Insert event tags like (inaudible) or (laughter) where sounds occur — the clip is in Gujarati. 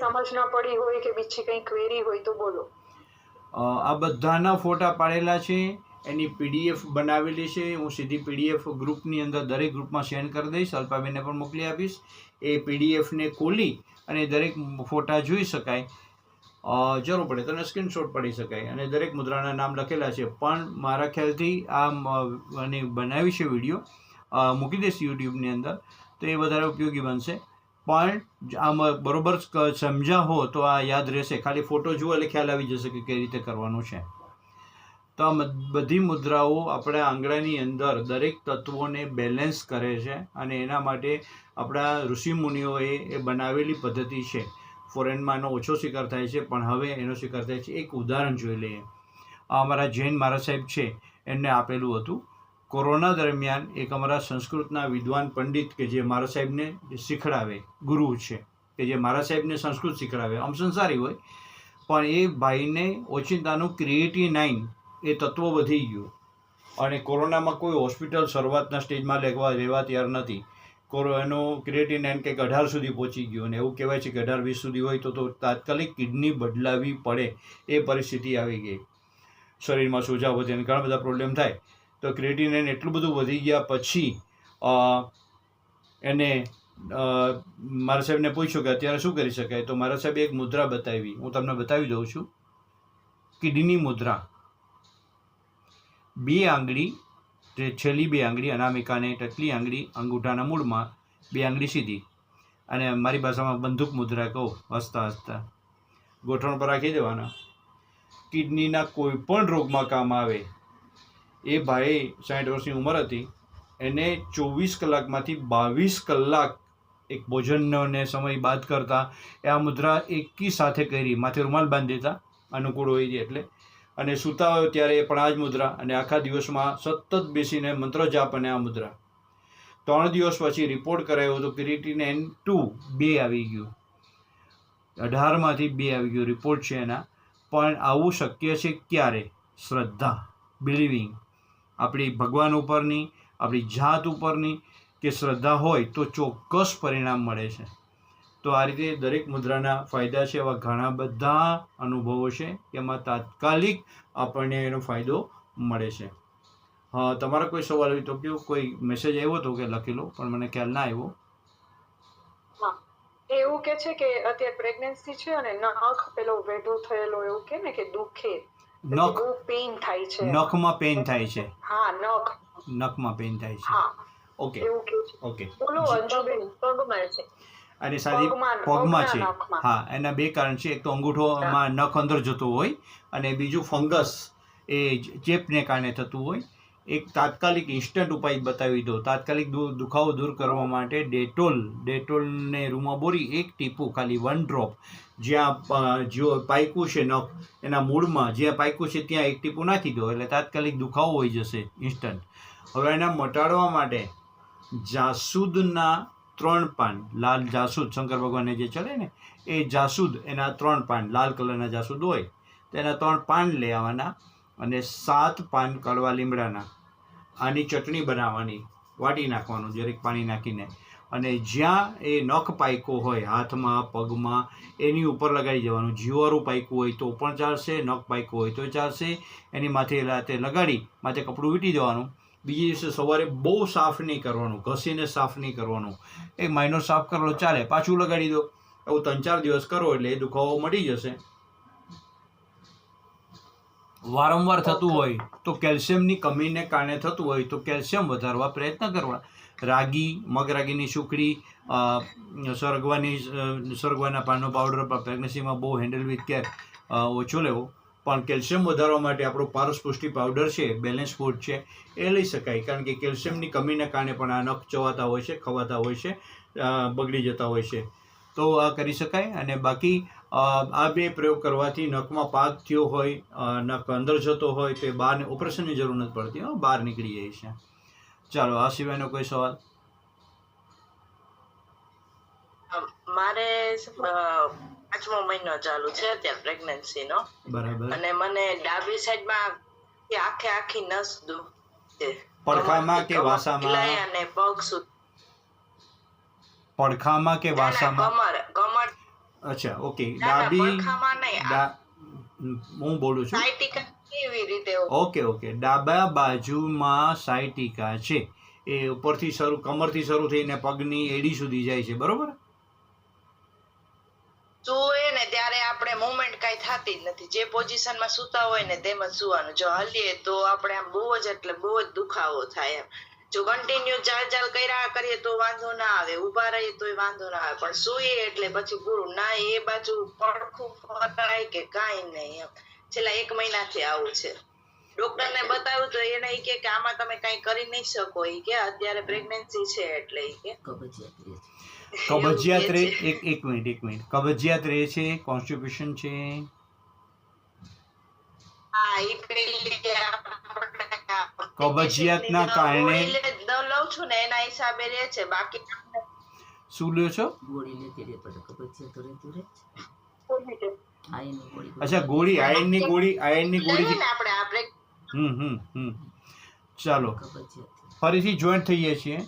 સમજ ન પડી હોય કે બીજી કંઈ ક્વેરી હોય તો બોલો. આ બધાના ફોટા પાડેલા છે, એની પીડીએફ બનાવેલી છે, હું સીધી પીડીએફ ગ્રુપની અંદર દરેક ગ્રુપમાં સેન્ડ કરી દઈશ, અલ્પાબેનને પણ મોકલી આપીશ. એ પીડીએફને ખોલી અને દરેક ફોટા જોઈ શકાય. જરૂર પડે તો સ્ક્રીનશોટ પડી શકાય. અને દરેક મુદ્રાના નામ લખેલા છે, પણ મારા ખ્યાલથી આ અને બનાવી છે વીડિયો મૂકી દઈશ યુટ્યુબની અંદર, તો એ વધારે ઉપયોગી બનશે. પણ આમાં બરોબર સમજ્યા હો તો આ યાદ રહેશે. ખાલી ફોટો જુઓ એટલે ખ્યાલ આવી જશે કે કઈ રીતે કરવાનું છે. તો આ બધી મુદ્રાઓ આપણા આંગળાની અંદર દરેક તત્વોને બેલેન્સ કરે છે અને એના માટે આપણા ઋષિમુનિઓએ એ બનાવેલી પદ્ધતિ છે. ફોરેનમાં એનો ઓછો સ્વીકાર થાય છે, પણ હવે એનો સ્વીકાર થાય છે. એક ઉદાહરણ જોઈ લઈએ. અમારા જૈન મહારાજ સાહેબ છે, એમને આપેલું હતું. કોરોના દરમિયાન એક અમારા સંસ્કૃતના વિદ્વાન પંડિત કે જે મારા સાહેબને શીખડાવે, ગુરુ છે, કે જે મારા સાહેબને સંસ્કૃત શીખડાવે, આમ સંસારી હોય. પણ એ ભાઈને ઓચિંતાનું ક્રિએટી નાઇન એ તત્વ વધી ગયું. અને કોરોનામાં કોઈ હોસ્પિટલ શરૂઆતના સ્ટેજમાં લેવા રહેવા તૈયાર નથી. કોરો, એનો ક્રિએટી નાઇન કંઈક અઢાર સુધી પહોંચી ગયું અને એવું કહેવાય છે કે અઢાર, વીસ સુધી હોય તો તો તાત્કાલિક કિડની બદલાવી પડે એ પરિસ્થિતિ આવી ગઈ. શરીરમાં સોજા વધે અને ઘણા બધા પ્રોબ્લેમ થાય. તો ક્રિએટિનિન એટલું બધું વધી ગયા પછી એને મારા સાહેબને પૂછ્યું કે અત્યારે શું કરી શકાય? તો મારા સાહેબે એક મુદ્રા બતાવી. હું તમને બતાવી દઉં છું. કિડની મુદ્રા. બે આંગળી જે છેલ્લી બે આંગળી, અનામિકાને ટચલી આંગળી, અંગૂઠાના મૂળમાં બે આંગળી સીધી. અને મારી ભાષામાં બંદૂક મુદ્રા કહો, હસતા હસતા. ગોઠવણ પર રાખી દેવાના. કિડનીના કોઈ પણ રોગમાં કામ આવે એ ભાઈ સાઠ વર્ષની ઉંમર હતી. એને ચોવીસ કલાકમાંથી બાવીસ કલાક એક ભોજનને સમય બાદ કરતા એ આ મુદ્રા એકી સાથે કરી. માથે રૂમાલ બાંધી દેતા અનુકૂળ હોય છે એટલે. અને સૂતા હોય ત્યારે એ પણ આ જ મુદ્રા અને આખા દિવસમાં સતત બેસીને મંત્ર જાપ અને આ મુદ્રા. ત્રણ દિવસ પછી રિપોર્ટ કરાયો તો ક્રિએટિનાઇન ટુ બે આવી ગયું. અઢારમાંથી બે આવી ગયું રિપોર્ટ છે એના. પણ આવું શક્ય છે ક્યારે? શ્રદ્ધા બિલીવિંગ આપણી ભગવાન ઉપરની, આપણી જાત ઉપરની કે શ્રદ્ધા હોય તો ચોક્કસ પરિણામ મળે છે. તો આ રીતે દરેક મુદ્રાના ફાયદા છે એવા ઘણા બધા અનુભવો છે એમાં તાત્કાલિક આપણને એનો ફાયદો મળે છે. હા, તમારા કોઈ સવાલ હોય તો કયો? કોઈ મેસેજ આવ્યો હતો કે લખેલો પણ મને ખ્યાલ ના આવ્યો. એવું કે છે કે અત્યારે પ્રેગ્નન્સી છે અને નખ પેલો વેઢો થયેલો એવું કે ને કે દુખે. નખ પેઇન થાય છે. નખમાં પેન થાય છે. હા નખ. નખમાં પેઇન થાય છે. હા. ઓકે ઓકે બોલો અંજુબેન પગમાં છે. અને સાદી પગમાં છે. હા એના બે કારણ છે. એક તો અંગૂઠોમાં નખ અંદર જતો હોય અને બીજું ફંગસ એ ચેપને કારણે થતું હોય. એક તાત્કાલિક ઇન્સ્ટન્ટ ઉપાય બતાવી દો તાત્કાલિક દુખાવો દૂર કરવા માટે ડેટોલ, ડેટોલને રૂમાં બોરી, એક ટીપું, ખાલી વન ડ્રોપ જ્યાં જો પાયકું છે નખ, એના મૂળમાં જ્યાં પાયકું છે ત્યાં એક ટીપું નાખી દો, એટલે તાત્કાલિક દુખાવો હોઈ જશે ઇન્સ્ટન્ટ. હવે એના મટાડવા માટે જાસૂદના ત્રણ પાન, લાલ જાસૂદ, શંકર ભગવાનને જે ચડે ને, એ જાસૂદ એના ત્રણ પાન, લાલ કલરના જાસૂદ હોય, તો એના ત્રણ પાન લઈ આવવાના. અને સાત પાન કડવા લીમડાના. આની ચટણી બનાવવાની. વાટી નાખવાનું જરીક પાણી નાખીને. અને જ્યાં એ નખ પાયકો હોય, હાથમાં, પગમાં, એની ઉપર લગાડી દેવાનું. જીવારું પાયકું હોય તો પણ ચાલશે, નખ પાયકો હોય તો ચાલશે. એની માથે રાતે લગાડી, માથે કપડું વીટી દેવાનું. બીજે દિવસે સવારે બહુ સાફ નહીં કરવાનું, ઘસીને સાફ નહીં કરવાનું. એ માઇનો સાફ કરો, ચાલે, પાછું લગાડી દો. એવું ત્રણ ચાર દિવસ કરો એટલે એ દુખાવો મટી જશે. વારંવાર થતું હોય તો કેલ્શિયમની કમીને કારણે થતું હોય તો કેલ્શિયમ વધારવા પ્રયત્ન કરવા. રાગી, મગરાગીની સુખડી સરગવાની સરગવાના પાનનો પાવડર પ્રેગ્નન્સીમાં બહુ હેન્ડલ વિથ કેર ઓછો લેવો. પણ કેલ્શિયમ વધારવા માટે આપણો પારસ પુષ્ટિ પાવડર છે બેલેન્સ ફૂડ છે, એ લઈ શકાય. કારણ કે કેલ્શિયમની કમીને કારણે પણ આ નખ ચવાતા હોય છે, ખવાતા હોય છે બગડી જતા હોય છે. તો આ કરી શકાય અને બાકી આ બે પ્રયોગ કરવાથી નખમાં પાક થયો હોય નખ અંદર જતો હોય તો એ બહારને ઓપરેશનની જરૂર નથી પડતી બહાર નીકળી જાય છે. ચાલો આ સિવાયનો કોઈ સવાલ? મારે પાંચમો મહિનો ચાલુ છે અત્યારે પ્રેગ્નન્સી નો બરાબર. અને મને ડાબી સાઈડમાં આખે આખી નસ દુખે. પડખામાં કે વાસામાં? અને પગ સુધી પડખામાં કે વાસામાં? કમર કમર અચ્છા ઓકે. ડાબી હું બોલું છું? Okay okay. ડાબા બાજુમાં સાયટિકા છે. એ ઉપરથી શરૂ કમરથી શરૂ થઈને પગની એડી સુધી જાય છે બરોબર? સુએ ને ત્યારે આપણે મુવમેન્ટ કઈ થતી જ નથી. જે પોઝિશનમાં સૂતા હોય ને તેમ સુવાનું. જો હલીએ તો આપણે આમ બહુ જ એટલે બહુ જ દુખાવો થાય એમ. જો કન્ટિન્યુ ચાલ ચાલ કર્યા કરીએ તો વાંધો ના આવે. ઊભા રહીએ તોય વાંધો ના આવે. પણ સુઈએ એટલે પછી પૂરું. ના એ બાજુ પડખું ફરાય કે કાંઈ નહીં એમ. છેલ્લા એક મહિનાથી આવું છે. ડોક્ટરને બતાવ્યું તો એને કે કે આમાં તમે કઈ કરી નહીં શકો. એ કે અત્યારે પ્રેગ્નન્સી છે એટલે એ કે. કબજિયાત (laughs) રહે છે. એક એક મિનિટ એક મિનિટ. કબજિયાત રે છે? કોન્સ્ટિપેશન છે? હા એ પેલી આપણે કબજિયાતના કારણે ગોળી લે- દ- લઉં છું ને એના હિસાબે રહે છે. બાકી શું લ્યો છો? ગોળી લેતી રહે પણ કબજિયાત તો રહેતું રહે છે. અચ્છા ગોળી આયનની ગોળી આયનની ગોળી ને આપણે આપણે. હમ હમ હમ. ચાલો. કબજિયાત. ફરીથી જોઈન્ટ થઈએ છીએ.